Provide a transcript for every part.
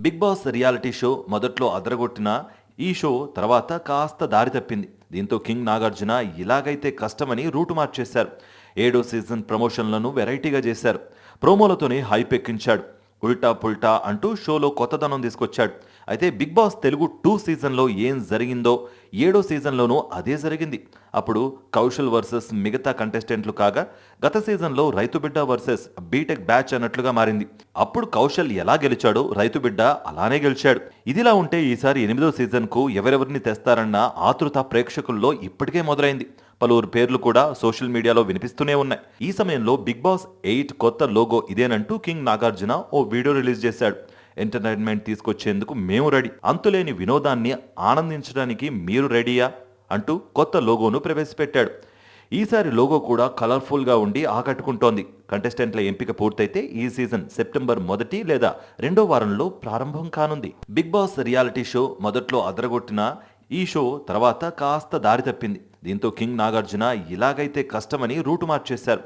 Big boss reality show మొదట్లో అదరగొట్టిన ఈ show తర్వాత కాస్త దారి తప్పింది. దీంతో కింగ్ నాగార్జున ఇలాగైతే కష్టమని రూటు మార్చేశారు. ఏడో సీజన్ ప్రమోషన్లను వెరైటీగా చేశారు. ప్రోమోలతోనే హైప్ ఎక్కించాడు. ఉల్టా పుల్టా అంటూ షోలో కొత్తదనం తీసుకొచ్చాడు. అయితే బిగ్ బాస్ తెలుగు టూ సీజన్లో ఏం జరిగిందో ఏడో సీజన్లోనూ అదే జరిగింది. అప్పుడు కౌశల్ వర్సెస్ మిగతా కంటెస్టెంట్లు కాగా గత సీజన్లో రైతు బిడ్డ వర్సెస్ బీటెక్ బ్యాచ్ అన్నట్లుగా మారింది. అప్పుడు కౌశల్ ఎలా గెలిచాడో రైతు బిడ్డ అలానే గెలిచాడు. ఇదిలా ఉంటే ఈసారి ఎనిమిదో సీజన్కు ఎవరెవరిని తెస్తారన్న ఆతృత ప్రేక్షకుల్లో ఇప్పటికే మొదలైంది. పలువురు పేర్లు కూడా సోషల్ మీడియాలో వినిపిస్తూనే ఉన్నాయి. ఈ సమయంలో బిగ్ బాస్ ఎయిట్ కొత్త లోగో ఇదేనంటూ కింగ్ నాగార్జున ఓ వీడియో రిలీజ్ చేశాడు. ఎంటర్టైన్మెంట్ తీసుకొచ్చేందుకు మేము రెడీ. అంతులేని వినోదాన్ని ఆనందించడానికి మీరు రెడీయా? అంటూ కొత్త లోగోను ప్రవేశపెట్టాడు. ఈసారి లోగో కూడా కలర్ఫుల్గా ఉండి ఆకట్టుకుంటోంది. కంటెస్టెంట్ల ఎంపిక పూర్తయితే ఈ సీజన్ సెప్టెంబర్ మొదటి లేదా రెండో వారంలో ప్రారంభం కానుంది. బిగ్ బాస్ రియాలిటీ షో మొదట్లో అదరగొట్టిన ఈ షో తర్వాత కాస్త దారి తప్పింది. దీంతో కింగ్ నాగార్జున ఇలాగైతే కష్టమని రూటు మార్చేశారు.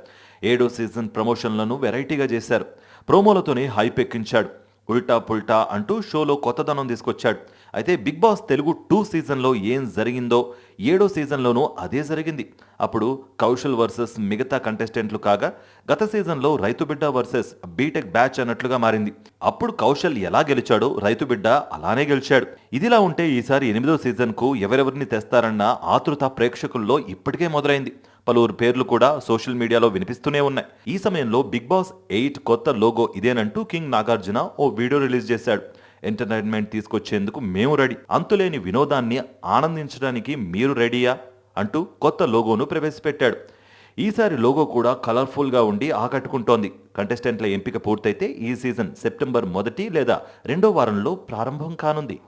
ఏడో సీజన్ ప్రమోషన్లను వెరైటీగా చేశారు. ప్రోమోలతోనే హైప్ ఎక్కించాడు. ఉల్టా పుల్టా అంటూ షోలో కొత్తదనం తీసుకొచ్చాడు. అయితే బిగ్ బాస్ తెలుగు టూ సీజన్లో ఏం జరిగిందో ఏడో సీజన్లోనూ అదే జరిగింది. అప్పుడు కౌశల్ వర్సెస్ మిగతా కంటెస్టెంట్లు కాగా గత సీజన్లో రైతు బిడ్డ వర్సెస్ బీటెక్ బ్యాచ్ అన్నట్లుగా మారింది. అప్పుడు కౌశల్ ఎలా గెలిచాడో రైతు బిడ్డ అలానే గెలిచాడు. ఇదిలా ఉంటే ఈసారి ఎనిమిదో సీజన్కు ఎవరెవరిని తెస్తారన్న ఆతృత ప్రేక్షకుల్లో ఇప్పటికే మొదలైంది. పలువురు పేర్లు కూడా సోషల్ మీడియాలో వినిపిస్తూనే ఉన్నాయి. ఈ సమయంలో బిగ్ బాస్ ఎయిట్ కొత్త లోగో ఇదేనంటూ కింగ్ నాగార్జున ఓ వీడియో రిలీజ్ చేశాడు. ఎంటర్టైన్మెంట్ తీసుకొచ్చేందుకు మేము రెడీ. అంతులేని వినోదాన్ని ఆనందించడానికి మీరు రెడీయా? అంటూ కొత్త లోగోను ప్రవేశపెట్టాడు. ఈసారి లోగో కూడా కలర్ఫుల్గా ఉండి ఆకట్టుకుంటోంది. కంటెస్టెంట్ల ఎంపిక పూర్తయితే ఈ సీజన్ సెప్టెంబర్ మొదటి లేదా రెండో వారంలో ప్రారంభం కానుంది.